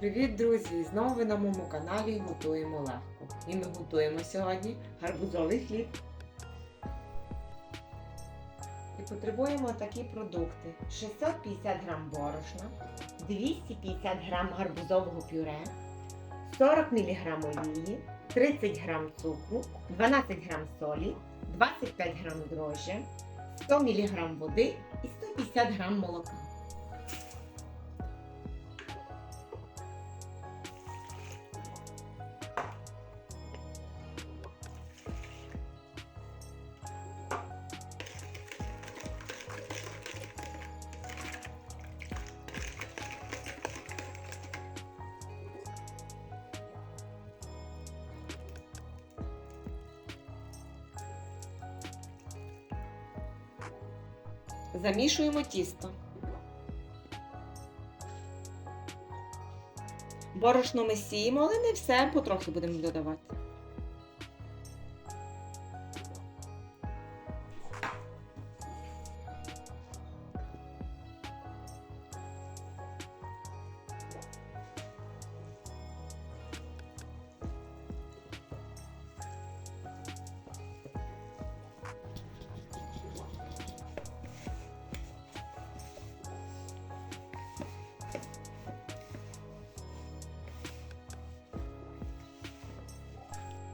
Привіт, друзі! Знову ви на моєму каналі Готуємо легко. І ми готуємо сьогодні гарбузовий хліб. І потребуємо такі продукти: 650 г борошна, 250 г гарбузового пюре, 40 мг олії, 30 г цукру, 12 г солі, 25 г дрожжя, 100 мг води і 150 г молока. Замішуємо тісто. Борошно ми сіємо, але не все, потрохи будемо додавати.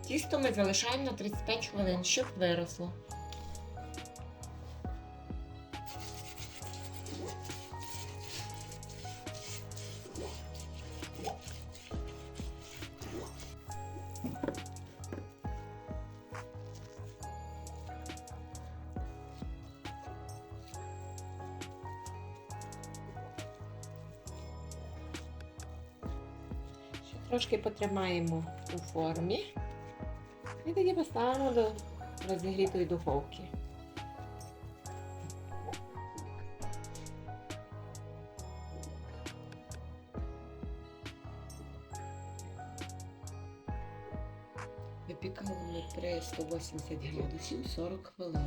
Тісто ми залишаємо на 35 хвилин, щоб виросло. Трошки потримаємо у формі. І тоді поставимо до розігрітої духовки. Випікали ми при 180 градусів 40 хвилин.